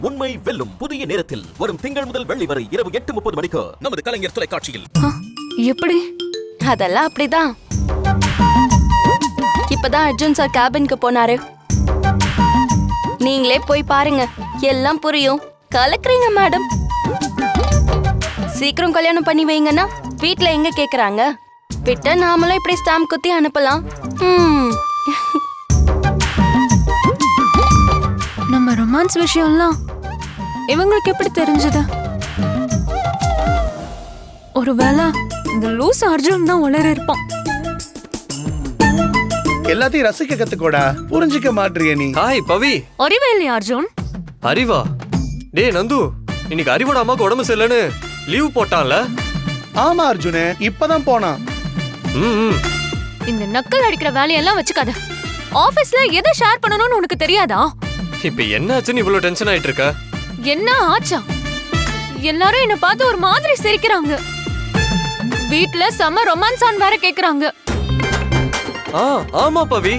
உண்மை வெல்லும் புதிய நேரத்தில் வரும் திங்கள் முதல் வெள்ளி வரை இரவு எட்டு முப்பது மணிக்கு நமது கலைஞர் தொலைக்காட்சியில். எப்படி? அதெல்லாம் அப்படிதான். இப்பதான் அர்ஜுன் சார் கேபின்க்கு போனாரு. நீங்களே போய் பாருங்க. எல்லாம் புரியும். கலக்குறீங்க மேடம் சீக்கிரம் கல்யாணம் பண்ணி வைங்கன்னா வீட்ல எங்க கேக்குறாங்க? விட்ட நாமளும் இப்படி ஸ்டாம்ப் குத்தி அனுப்பலாம். ரொமான்ஸ் விஷயம்லாம் இவங்களுக்கு எப்படி தெரிஞ்சது? ஒருவேளை இந்த லூஸ் அர்ஜுன் தான் உளறி இருப்பான். எல்லாத்தையும் ரசிக்க கத்துக்கோடா. புரிஞ்சுக்க மாட்றிய நீ. ஹாய் பவி. அறிவே இல்லையா அர்ஜுன்? அறிவா? டேய் நந்து இன்னைக்கு அறிவோட அம்மாக்கு உடம்பு சரியில்லைன்னு லீவ் போட்டான்ல? ஆமா அர்ஜுனு இப்பதான் போனான். ம். இந்த நக்கல் அடிக்கிற வேலையெல்லாம் வச்சுக்காத. ஆபீஸ்ல எதை ஷேர் பண்ணணும்னு உனக்கு தெரியாதா? இப்ப என்னாச்சுன்னு இவ்வளவு டென்ஷன் ஆயிட்டு இருக்க என்ன ஆச்சா? எல்லாரும் என்ன பார்த்து ஒரு மாதிரி சிரிக்கிறாங்க. வீட்ல செம ரொமான்ஸ் வேற கேக்குறாங்க. ஆ ஆமா பவி.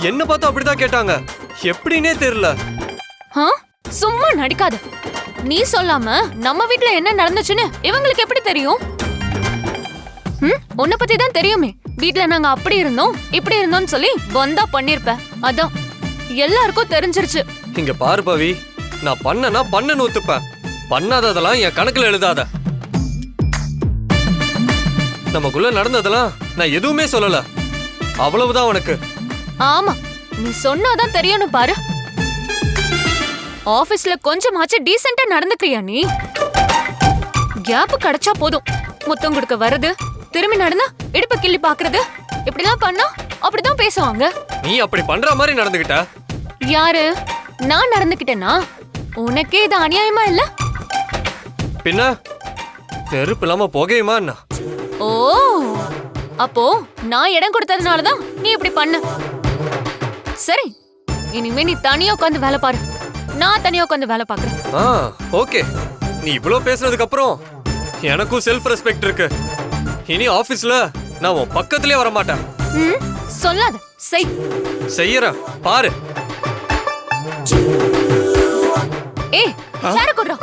என்ன பார்த்து அப்படிதான் கேட்டாங்க. எப்படின்னே தெரியல. ஆ? சும்மா நடிக்காத. நீ சொல்லாம நம்ம வீட்ல என்ன நடந்துச்சுன்னு இவங்களுக்கு எப்படி தெரியும்? ம் உன்னை பத்தி தான் தெரியுமே. வீட்ல நாங்க அப்படி இருந்தோம் இப்படி இருந்தோம்னு சொல்லி பந்தா பண்ணிருப்ப. அதான். எல்லாருக்கும் தெரிஞ்சிருச்சு. இங்க பாரு பவி நான் பண்ணனா பண்ணன்னு ஒத்துப்பேன். பண்ணாததெல்லாம் என் கணக்குல எழுதாத. நமக்குள்ள நடந்ததெல்லாம் நான் எதுவுமே சொல்லல. அவ்வளவுதான் உனக்கு. ஆமா நீ சொன்னாதான் தெரியணும் பாரு. ஆபீஸ்ல கொஞ்சமாச்சு டீசெண்டா நடந்துக்கிறியா நீ? கேப் கிடைச்சா போதும். முத்தம் கொடுக்க வருது திரும்பி நடந்தா இடுப்ப கிள்ளி பாக்குறது. இப்படிலாம் பண்ணா அப்படிதான் பேசுவாங்க. நீ அப்படி பண்ற மாதிரி நடந்துகிட்ட? யாரு? நான் நடந்துக்கிட்டேனா உனக்கே இது அநியாயமா இல்ல? பின்ன? நெருப்பு இல்லாம புகையுமா என்ன? ஓ அப்போ நான் இடம் கொடுத்ததுனாலதான் நீ இப்படி பண்ண. சரி இனிமே நீ தனியா உட்காந்து வேலை பாரு. நான் தனியா உட்காந்து வேலை பாக்குறேன் ஆ ஓகே. நீ இவ்ளோ பேசுனதுக்கு அப்புறம் எனக்கும் செல்ஃப் ரெஸ்பெக்ட் இருக்கு. இனி ஆபீஸ்ல நான் உன் பக்கத்திலே வர மாட்டேன் சொல்லாத. செய். செய்யறேன் பாரு. ஏய் சேர குடுறா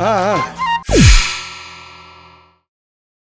ஆ ஆ.